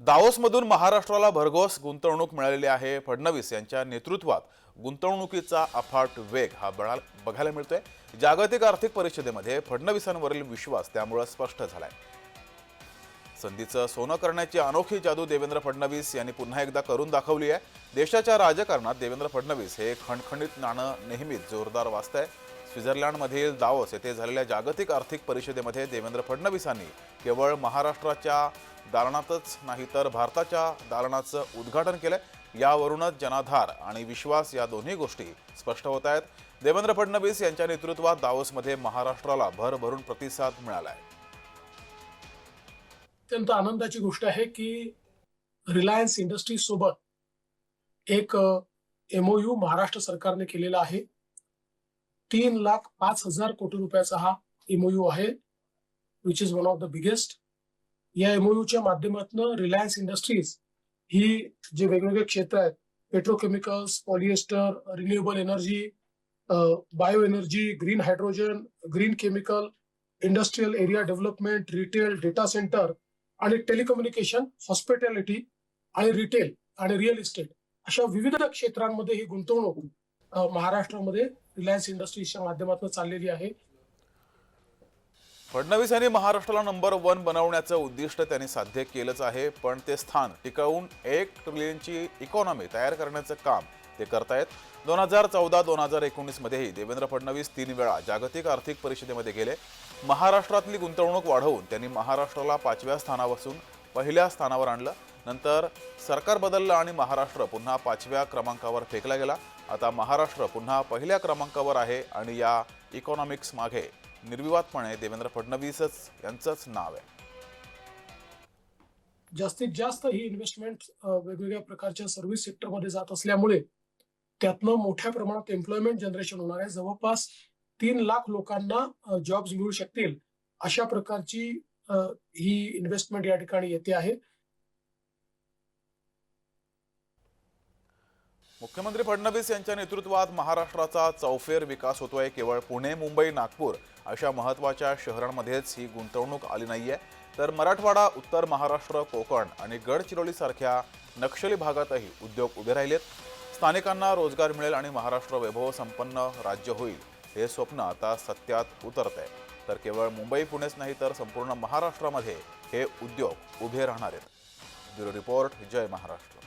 दावोसमधून महाराष्ट्राला भरघोस गुंतवणूक मिळालेली आहे. फडणवीस यांच्या नेतृत्वात गुंतवणुकीचा अफाट वेग हा बळा बघायला मिळतोय. जागतिक आर्थिक परिषदेमध्ये फडणवीसांवरील विश्वास त्यामुळे स्पष्ट झालाय. संधीचं सोनं करण्याची अनोखी जादू देवेंद्र फडणवीस यांनी पुन्हा एकदा करून दाखवली आहे. देशाच्या राजकारणात देवेंद्र फडणवीस हे खणखणीत नाणं नेहमीच जोरदार वाजतंय. स्वित्झर्लंडमधील दावोस येथे झालेल्या जागतिक आर्थिक परिषदेमध्ये देवेंद्र फडणवीसांनी केवळ महाराष्ट्राच्या दालनातच नाही तर भारताच्या दालनाचं उद्घाटन केलंय. यावरूनच जनाधार आणि विश्वास या दोन्ही गोष्टी स्पष्ट होत आहेत. देवेंद्र फडणवीस यांच्या नेतृत्वात दावोसमध्ये महाराष्ट्राला भरभरून प्रतिसाद मिळाला आहे अत्यंत आनंदाची गोष्ट आहे की रिलायन्स इंडस्ट्रीज सोबत एक एमओयू महाराष्ट्र सरकारने केलेला आहे. तीन लाख पाच हजार कोटी रुपयाचा हा एमओयू आहे which is one of the biggest या एमओयूच्या माध्यमातून रिलायन्स इंडस्ट्रीज ही जे वेगवेगळे क्षेत्र आहेत petrochemicals polyester renewable energy bio energy green hydrogen green chemical industrial area development retail data centre आणि टेलिकम्युनिकेशन हॉस्पिटॅलिटी आणि रिटेल आणि रिअल इस्टेट अशा विविध क्षेत्रांमध्ये ही गुंतवणूक महाराष्ट्रामध्ये रिलायन्स इंडस्ट्रीजच्या माध्यमातून चाललेली आहे. फडणवीस यांनी महाराष्ट्राला नंबर वन बनवण्याचं उद्दिष्ट त्यांनी साध्य केलंच आहे पण ते स्थान टिकवून एक ट्रिलियनची इकॉनॉमी तयार करण्याचं काम ते करतायत. दोन हजार चौदा दोन हजार एकोणीसमध्येही देवेंद्र फडणवीस तीन वेळा जागतिक आर्थिक परिषदेमध्ये गेले. महाराष्ट्रातली गुंतवणूक वाढवून त्यांनी महाराष्ट्राला पाचव्या स्थानापासून पहिल्या स्थानावर आणलं. नंतर सरकार बदललं आणि महाराष्ट्र पुन्हा पाचव्या क्रमांकावर फेकला गेला. आता महाराष्ट्र पुन्हा पहिल्या क्रमांकावर आहे आणि या इकॉनॉमिक्स मागे निर्विवादपणे देवेंद्र फडणवीसच यांचंच नाव आहे. जास्तीत जास्त ही इन्व्हेस्टमेंट वेगवेगळ्या प्रकारच्या सर्व्हिस सेक्टरमध्ये जात असल्यामुळे त्यातनं मोठ्या प्रमाणात एम्प्लॉयमेंट जनरेशन होणार आहे. जवळपास तीन लाख लोकांना जॉब्स मिळू शकतील अशा प्रकारची ही इन्व्हेस्टमेंट या ठिकाणी येते आहे. मुख्यमंत्री फडणवीस यांच्या नेतृत्वात महाराष्ट्राचा चौफेर विकास होतोय. केवळ पुणे मुंबई नागपूर अशा महत्त्वाच्या शहरांमध्येच ही गुंतवणूक आली नाहीये. तर मराठवाडा उत्तर महाराष्ट्र कोकण आणि गडचिरोलीसारख्या नक्षली भागातही उद्योग उभे राहिलेत. स्थानिकांना रोजगार मिळेल आणि महाराष्ट्र वैभव संपन्न राज्य होईल हे स्वप्न आता सत्यात उतरत आहे तर केवळ मुंबई पुणेच नाही तर संपूर्ण महाराष्ट्रामध्ये हे उद्योग उभे राहणार आहेत. ब्युरो रिपोर्ट जय महाराष्ट्र.